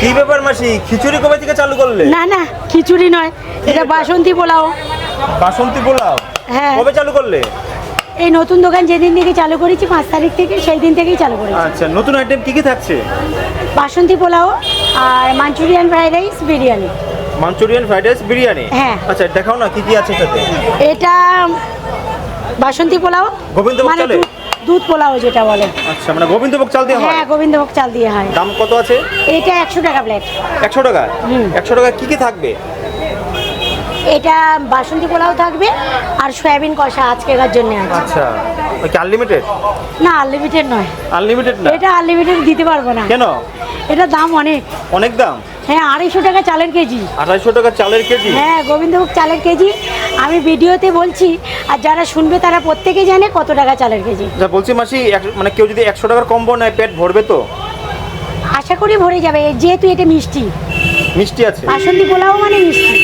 কি ব্যাপার মাসি? খিচুড়ি কবে থেকে চালু করলে? না না খিচুড়ি নয় এটা বাসন্তী পোলাও। বাসন্তী পোলাও? হ্যাঁ। কবে চালু করলে? এই নতুন দোকান যেদিন থেকে চালু করেছি পাঁচ তারিখ থেকে সেই দিন থেকেই চালু করেছি। আচ্ছা নতুন আইটেম কি কি থাকছে? বাসন্তী পোলাও আর Manchurian fried rice biryani. Manchurian fried rice biryani? হ্যাঁ। আচ্ছা দেখাও না কি কি আছে এটাতে? এটা বাসন্তী পোলাও গোবিন্দভোগ মানে? দুধ- পোলাও যেটা বলে। আচ্ছা মানে গোবিন্দভোগ চাল দিয়ে হয়? হ্যাঁ গোবিন্দভোগ চাল দিয়ে হয়। দাম কত আছে? এটা একশো টাকা প্লেট একশো টাকা? হুম। একশো টাকা কি কি থাকবে? এটা বাসন্তী পোলাও থাকবে আর সয়াবিন কষা আজকেকার জন্য আছে আচ্ছা। ওই কি আনলিমিটেড না আনলিমিটেড নয়। আনলিমিটেড না? এটা আনলিমিটেড দিতে পারব না। কেন? এটা দাম অনেক। অনেক দাম? হ্যাঁ আড়াইশো টাকা চালের কেজি। আড়াইশো টাকা চালের কেজি? হ্যাঁ গোবিন্দভোগ চালের কেজি। আমি ভিডিওতে বলছি আর যারা শুনবে তারা প্রত্যেকে জানে কত টাকা চালের কেজি। যা বলছি মাসি মানে কেউ যদি একশো টাকার কম্বো নেয় পেট ভরবে তো? আশা করি ভরে যাবে যেহেতু এটা মিষ্টি। মিষ্টি আছে। বাসন্তী পোলাও মানে মিষ্টি।